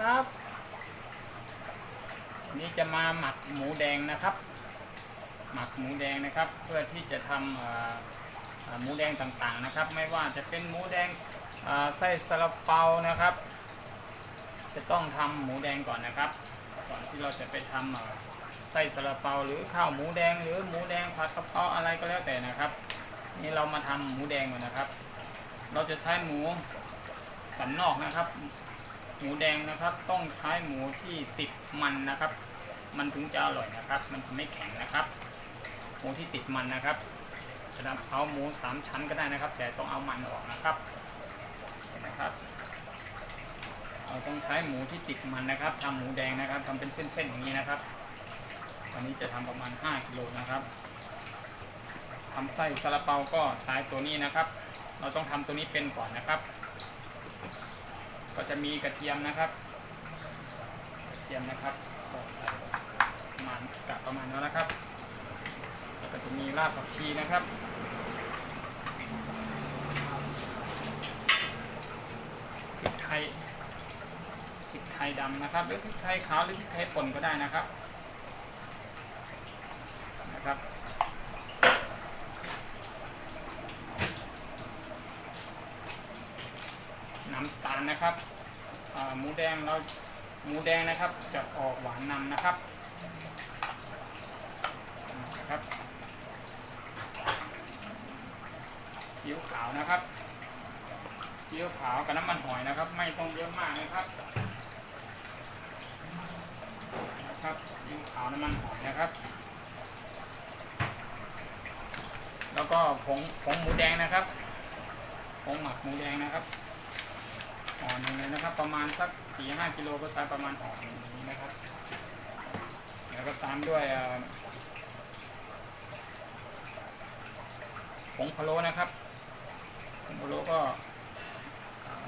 ครับวันนี้จะมาหมักหมูแดงนะครับ หมักหมูแดงนะครับ เพื่อที่จะทำหมูแดงต่างๆนะครับ ไม่ว่าจะเป็นหมูแดงเอ่อไส้ซาลาเปานะครับ จะต้องทำหมูแดงก่อนนะครับ ก่อนที่เราจะไปทำเอ่อไส้ซาลาเปาหรือข้าวหมูแดง หรือหมูแดงผัดกระเพราอะไรก็แล้วแต่นะครับ นี่เรามาทำหมูแดงก่อนนะครับ เราจะใช้หมูสันนอกนะครับ หมูแดงนะครับ ต้องใช้หมูที่ติดมันนะครับ มันถึงจะอร่อยนะครับ มันจะไม่แข็งนะครับ หมูที่ติดมันนะครับจะนำเอาหมูสามชั้นก็ได้นะครับ แต่ต้องเอามันออกนะครับเห็นนะครับเราต้องใช้หมูที่ติดมันนะครับทำหมูแดงนะครับทำเป็นเส้นๆอย่างนี้นะครับวันนี้จะทำประมาณ5กิโลนะครับทำไส้ซาลาเปาก็ใช้ตัวนี้นะครับ เราต้องทำตัวนี้เป็นก่อนนะครับ ก็จะมีกระเทียมนะครับกระเทียมนะครับก็ใส่ประมาณกะประมาณนั้นนะครับแล้วก็จะมีรากผักชีนะครับพริกไทยพริกไทยดำนะครับ หรือพริกไทยขาวหรือพริกไทยป่นก็ได้นะครับ น้ำตาลนะครับหมูแดงเราหมูแดงนะครับจะออกหวานนำนะครับนะครับซีอิ๊วขาวนะครับซีอิ๊วขาวกับน้ำมันหอยนะครับ ไม่ต้องเยอะมากนะครับนะครับซีอิ๊วขาวน้ำมันหอยนะครับ แล้วก็ผงผงหมูแดงนะครับผงหมักหมูแดงนะครับ ห่อหนึ่งเลยนะครับ ประมาณสักสี่ห้ากิโลก็ใช้ประมาณห่อหนึ่งอย่างนี้นะครับ แล้วก็ตามด้วยผงพะโล้นะครับผงพะโล้ก็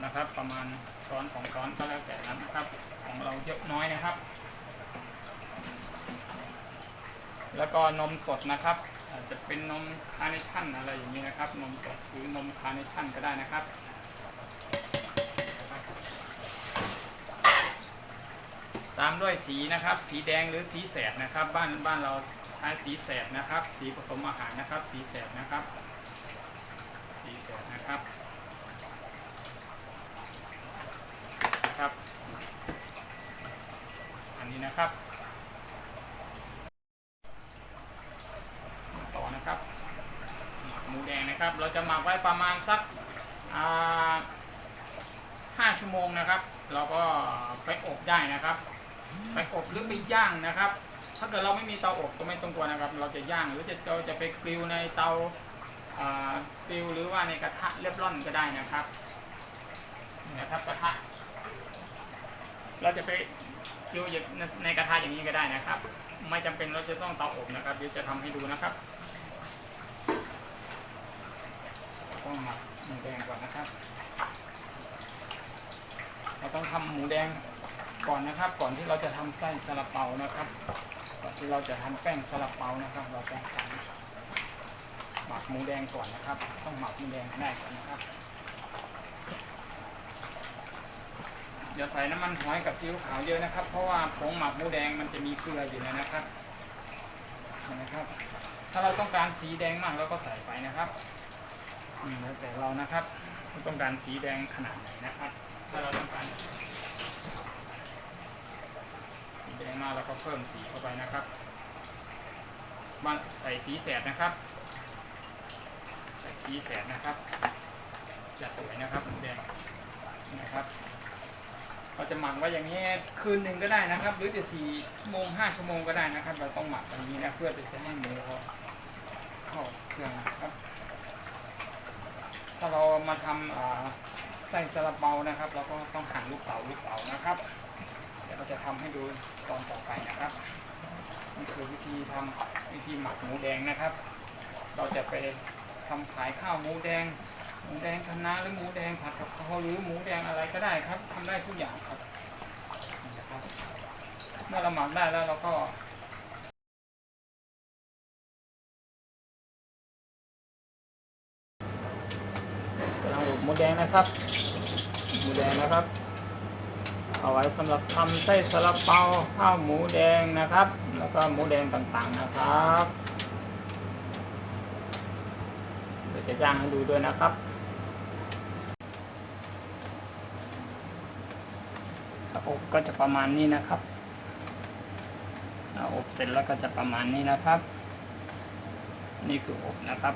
นะครับ ประมาณช้อนของช้อนก็แล้วแต่นั้นนะครับ ของเราเยอะน้อยนะครับ แล้วก็นมสดนะครับอาจจะเป็นนมคาร์เนชั่นอะไรอย่างนี้นะครับ นมสดหรือนมคาร์เนชั่นก็ได้นะครับ ตามด้วยสีนะครับ สีแดงหรือสีแสดนะครับ บ้านบ้านเราใช้สีแสดนะครับ สีผสมอาหารนะครับ สีแสดนะครับ สีแสดนะครับนะครับ อันนี้นะครับต่อนะครับหมักหมูแดงนะครับ เราจะหมักไว้ประมาณสักห้าชั่วโมงนะครับ เราก็ไปอบได้นะครับ ไปอบหรือไปย่างนะครับ ถ้าเกิดเราไม่มีเตาอบก็ไม่ต้องกลัวนะครับ เราจะย่างหรือจะเราจะไปกริลในเตากริลหรือว่าในกระทะเรียบร้อนก็ได้นะครับนะครับกระทะเราจะไปกริลในกระทะอย่างนี้ก็ได้นะครับ ไม่จำเป็นเราจะต้องเตาอบนะครับเดี๋ยวจะทำให้ดูนะครับต้องหมักหมูแดงก่อนนะครับ เราต้องทำหมูแดง ก่อนนะครับ ก่อนที่เราจะทำไส้ซาลาเปานะครับ ก่อนที่เราจะทำแป้งซาลาเปานะครับ เราต้องใส่หมักหมูแดงก่อนนะครับ ต้องหมักหมูแดงให้ได้ก่อนนะครับ อย่าใส่น้ำมันหอยกับซีอิ๊วขาวเยอะนะครับ เพราะว่าผงหมักหมูแดงมันจะมีเกลืออยู่ในนะครับนะครับ ถ้าเราต้องการสีแดงมากเราก็ใส่ไปนะครับแล้วแต่เรานะครับว่าต้องการสีแดงขนาดไหนนะครับ ถ้าเราต้องการ แดงมากแล้วก็เพิ่มสีเข้าไปนะครับมาใส่สีแสดนะครับ ใส่สีแสดนะครับ จะสวยนะครับแดงนะครับ เราจะหมักไว้อย่างนี้คืนหนึ่งก็ได้นะครับ หรือจะสี่โมงห้าชั่วโมงก็ได้นะครับ เราต้องหมักแบบนี้นะเพื่อจะให้หมูเขาเข้าเครื่องนะครับถ้าเรามาทำอ่าไส้ซาลาเปานะครับ เราก็ต้องหั่นลูกเต๋าลูกเต๋านะครับ จะทำให้ดูตอนต่อไปนะครับนี่คือวิธีทำวิธีหมักหมูแดงนะครับ เราจะไปทำขายข้าวหมูแดง หมูแดงคะน้าหรือหมูแดงผัดกับข้าวหรือหมูแดงอะไรก็ได้ครับทำได้ทุกอย่างครับนะครับเมื่อเราหมักได้แล้วเราก็กำลังอบหมูแดงนะครับ หมูแดงนะครับ เอาไว้สำหรับทำไส้ซาลาเปาข้าวหมูแดงนะครับ แล้วก็หมูแดงต่างๆนะครับเดี๋ยวจะย่างให้ดูด้วยนะครับอบก็จะประมาณนี้นะครับอบเสร็จแล้วก็จะประมาณนี้นะครับ นี่คืออบนะครับ